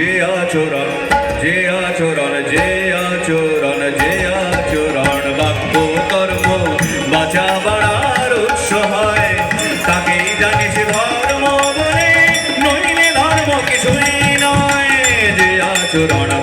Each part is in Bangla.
যে আচরণ যে আচরণ যে আচরণ যে আচরণ, বাক্য, কর্ম বাঁচা বাড়ার উৎস হয়। তাকেই জানিস ধর্ম বলে, নইলে ধর্ম কিছুই নয়। যে আচরণ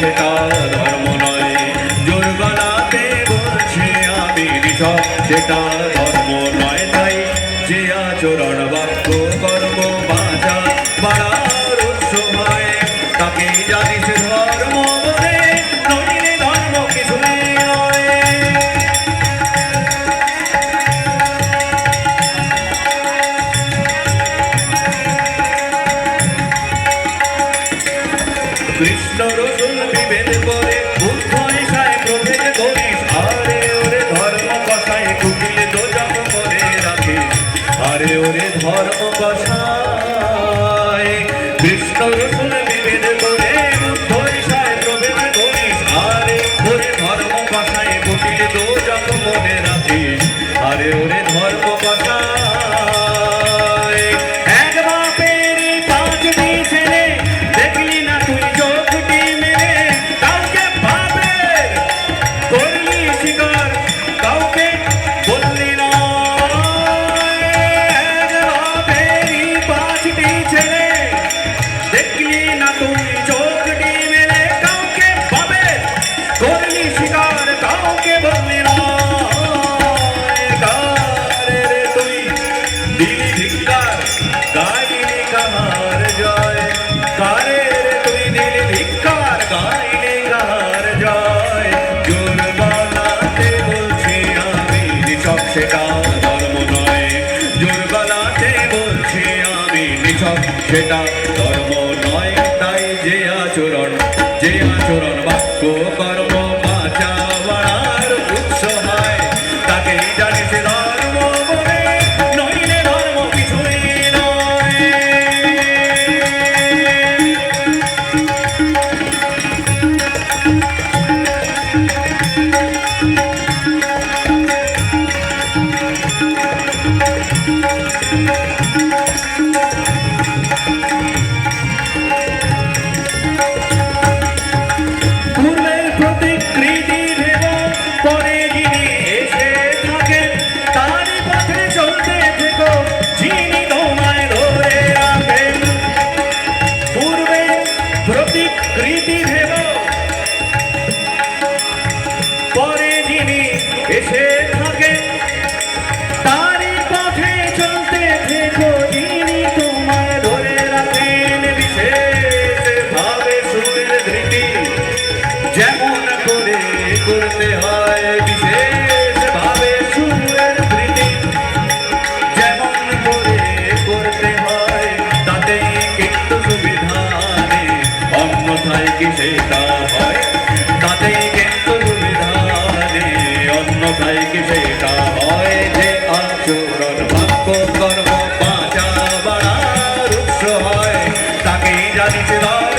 সেটা ধর্ম নয়। জোর গলাতে বলছি আমি সেটা ধর্ম নয় তাই যে আচরণ যে আমি নিছক সেটা ধর্ম নয় তাই যে আচর জানিতে দাও।